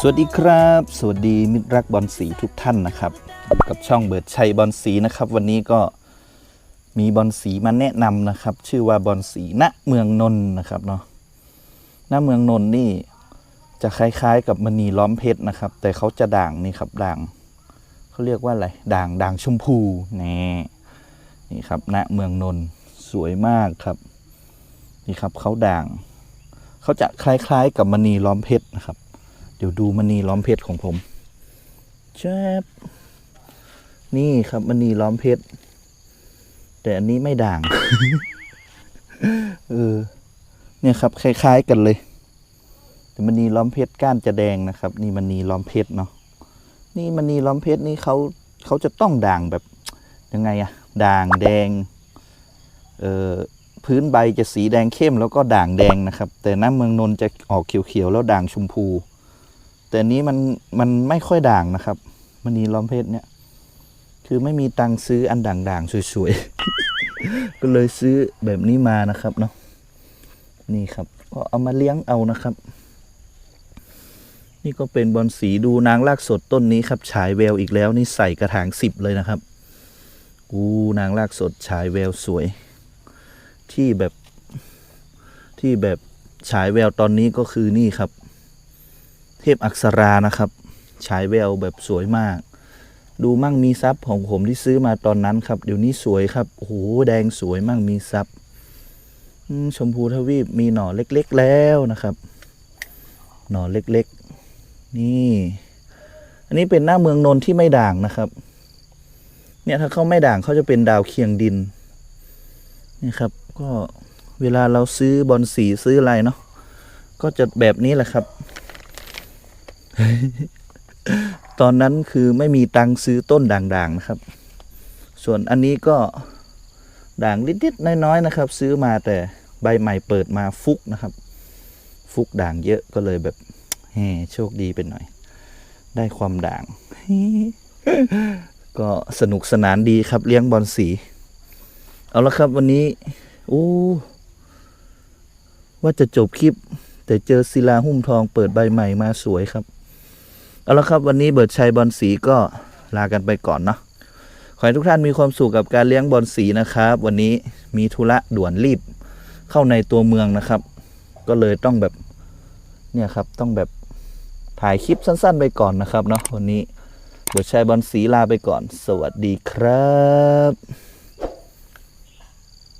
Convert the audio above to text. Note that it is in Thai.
สวัสดีครับ สวัสดีมิตรรักบอลสีทุกท่านนะครับ กับช่องเบิร์ดชัยบอลสีนะครับ วันนี้ก็ มีบอลสีมาแนะนำนะครับ ชื่อว่าบอลสีณเมืองนนนะครับเนาะณเมืองนนนี่จะคล้ายๆ กับมณีล้อมเพชรนะครับ แต่เขาจะด่างนี่ครับด่างเขาเรียกว่าอะไรด่างด่างชมพูนี่นี่ครับณเมืองนนสวยมากครับนี่ครับเขาด่างเขาจะคล้ายๆ กับมณีล้อมเพชรนะครับ เดี๋ยวดูมณีล้อมเพชรของผมแจ๊บนี่ครับมณีล้อมเพชร แต่อันนี้ไม่ด่าง เออ เนี่ยครับ คล้าย ๆ กันเลย แต่มณีล้อมเพชรก้านจะแดงนะครับ นี่มณีล้อมเพชรเนาะ นี่มณีล้อมเพชรนี่เขาเขาจะต้องด่างแบบ ยังไงอะด่างแดง เอ่อพื้นใบจะสีแดงเข้มแล้วก็ด่างแดงนะครับ แต่น้ำเมืองนนท์จะออกเขียวๆแล้วด่างชมพู แต่อันนี้มันมันไม่ค่อยด่างนะครับมณีล้อมเพชรเนี่ย คือไม่มีตังซื้ออันด่างๆ สวยๆ ก็เลยซื้อแบบนี้มานะครับเนาะนี่ครับ ก็เอามาเลี้ยงเอานะครับ นี่ก็เป็นบอลสีดูนางลากสดต้นนี้ครับ ฉายแววอีกแล้วนี่ใส่กระถางสิบเลยนะครับอู้นางลากสดฉายแววสวย ที่แบบที่แบบฉายแววตอนนี้ก็คือนี่ครับ เทพอักษรานะครับ ฉายแววแบบสวยมาก ดูมั่งมีซับของผมที่ซื้อมาตอนนั้นครับ เดี๋ยวนี้สวยครับโอ้โหแดงสวยมั่งมีซับชมพูทวีปมีหน่อเล็ก ๆ แล้วนะครับ หน่อเล็กๆ นี่ อันนี้เป็นหน้าเมืองนนท์ที่ไม่ด่างนะครับ เนี่ยถ้าเขาไม่ด่างเขาจะเป็นดาวเคียงดินนี่ครับ ก็เวลาเราซื้อบอลสีซื้ออะไรเนาะก็จะแบบนี้แหละครับ ตอนนั้นคือไม่มีตังค์ซื้อต้นด่างๆนะครับ ส่วนอันนี้ก็ด่างนิดๆน้อยๆนะครับ ซื้อมาแต่ใบใหม่เปิดมาฟุกนะครับ ฟุกด่างเยอะก็เลยแบบแหมโชคดีไปหน่อย ได้ความด่าง ก็สนุกสนานดีครับเลี้ยงบอลสี เอาละครับวันนี้โอ้ว่าจะจบคลิป แต่เจอศิลาหุ้มทองเปิดใบใหม่มาสวยครับ เอาละครับวันนี้เบิร์ดชัยบอลสีก็ลากันไปก่อนเนาะขอให้ทุกท่านมีความสุขกับการเลี้ยงบอลสีนะครับ วันนี้มีธุระด่วนรีบเข้าในตัวเมืองนะครับ ก็เลยต้องแบบเนี่ยครับต้องแบบถ่ายคลิปสั้น ๆ ไปก่อนนะครับเนาะวันนี้เบิร์ดชัยบอลสีลาไปก่อน สวัสดีครับ